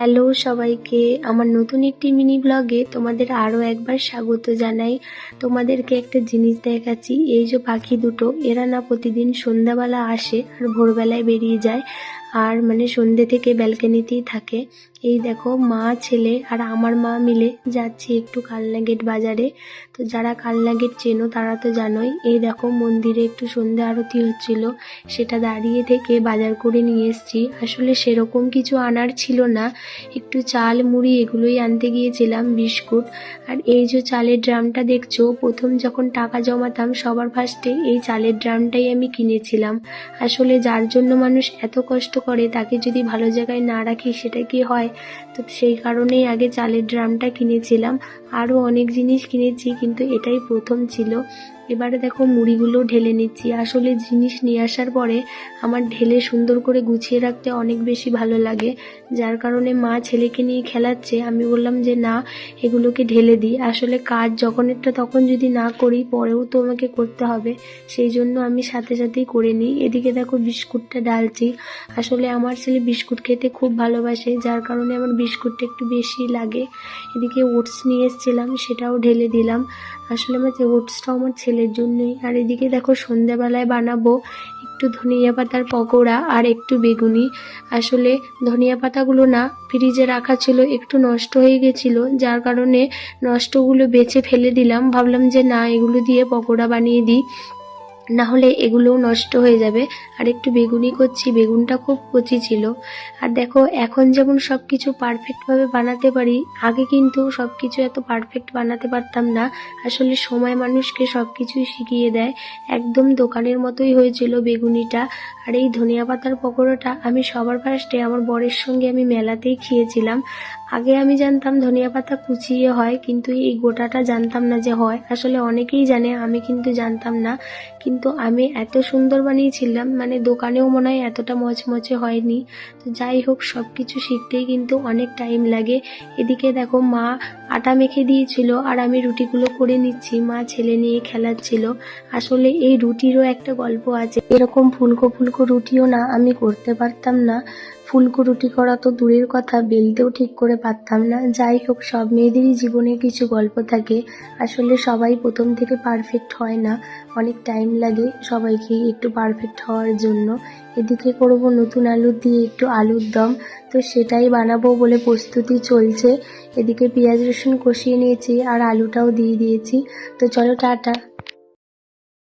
Hello সবাইকে, আমার নতুন একটি মিনি ব্লগে তোমাদের আরও একবার স্বাগত জানাই। তোমাদেরকে একটা জিনিস দেখাচ্ছি, এই যে পাখি দুটো, এরা না প্রতিদিন সন্ধ্যাবেলা আসে আর ভোরবেলায় বেরিয়ে যায়। আর মানে সন্ধ্যে থেকে ব্যালকানিতেই থাকে। এই দেখো, মা, ছেলে আর আমার মা মিলে যাচ্ছি একটু কালনা গেট বাজারে। তো যারা কালনা গেট চেনো তারা তো জানোই, এই দেখো মন্দিরে একটু সন্ধ্যা আরতি হচ্ছিল। সেটা দাঁড়িয়ে থেকে বাজার করে নিয়ে এসেছি। আসলে সেরকম কিছু আনার ছিল না। একটু চাল, মুড়ি এগুলোই আনতে গিয়েছিলাম, বিস্কুট। আর এই যে চালের ড্রামটা দেখছ, প্রথম যখন টাকা জমাতাম সবার ফার্স্টে এই চালের ড্রামটাই আমি কিনেছিলাম। আসলে যার জন্য মানুষ এত কষ্ট করে, তাকে যদি ভালো জায়গায় না রাখি সেটা কি হয়? তো সেই কারণেই আগে চালের ড্রামটা কিনেছিলাম। আরও অনেক জিনিস কিনেছি, কিন্তু এটাই প্রথম ছিল। এবারে দেখো মুড়িগুলো ঢেলে নিচ্ছি। আসলে জিনিস নিয়ে আসার পরে আমার ঢেলে সুন্দর করে গুছিয়ে রাখতে অনেক বেশি ভালো লাগে। যার কারণে মা ছেলেকে নিয়ে খেলাচ্ছে। আমি বললাম যে, না, এগুলোকে ঢেলে দিই। আসলে কাজ যখন একটা তখন যদি না করি, পরেও তো আমাকে করতে হবে। সেই জন্য আমি সাথে সাথেই করে নিই। এদিকে দেখো বিস্কুটটা ডালছি আসলে আমার ছেলে বিস্কুট খেতে খুব ভালোবাসে, যার কারণে আমার বিস্কুটটা একটু বেশি লাগে। এদিকে ওটস নিয়ে এসেছিলাম, সেটাও ঢেলে দিলাম। আসলে আমার যে ওটসটাও আমার ছেলের জন্যই। আর এদিকে দেখো সন্ধ্যাবেলায় বানাবো একটু ধনিয়া পাতার পকোড়া আর একটু বেগুনি। আসলে ধনিয়া পাতাগুলো না ফ্রিজে রাখা ছিল, একটু নষ্ট হয়ে গেছিল, যার কারণে নষ্টগুলো বেছে ফেলে দিলাম। ভাবলাম যে না, এগুলো দিয়ে পকোড়া বানিয়ে দিই। না হলে এগুলোও নষ্ট হয়ে যাবে। আর একটু বেগুনি করছি, বেগুনটা খুব কচি ছিল। আর দেখো, এখন যেমন সব কিছু পারফেক্টভাবে বানাতে পারি, আগে কিন্তু সব কিছু এত পারফেক্ট বানাতে পারতাম না। আসলে সময় মানুষকে সব কিছুই শিখিয়ে দেয়। একদম দোকানের মতোই হয়েছিল বেগুনিটা। আর এই ধনিয়া পাতার পকোড়াটা আমি সবার ফার্স্টে আমার বরের সঙ্গে আমি মেলাতেই খেয়েছিলাম। আগে আমি জানতাম ধনিয়া পাতা কুচিয়ে হয়, কিন্তু এই গোটাটা জানতাম না যে হয়। আসলে অনেকেই জানে, আমি কিন্তু জানতাম না। কিন্তু আমি এত সুন্দর বানিয়েছিলাম মানে দোকানেও মনে হয় এতটা মচমচে হয়নি। তো যাই হোক সব কিছু শিখতেই কিন্তু অনেক টাইম লাগে। এদিকে দেখো, মা আটা মেখে দিয়েছিল আর আমি রুটিগুলো করে নিচ্ছি। মা ছেলে নিয়ে খেলাচ্ছিল। আসলে এই রুটিরও একটা গল্প আছে। এরকম ফুলকো ফুলকো রুটিও না আমি করতে পারতাম না। ফুলকো রুটি করা তো দূরের কথা, বেলতেও ঠিক করে পারতাম না। যাই হোক, সব মেয়েদেরই জীবনে কিছু গল্প থাকে। আসলে সবাই প্রথম থেকে পারফেক্ট হয় না। অনেক টাইম লাগে সবাইকে একটু পারফেক্ট হওয়ার জন্য। এদিকে করব নতুন আলু দিয়ে একটু আলুর দম। তো সেটাই বানাবো বলে প্রস্তুতি চলছে। এদিকে পেঁয়াজ রসুন কষিয়ে নিয়েছি আর আলুটাও দিয়ে দিয়েছি। তো চলো, টাটা।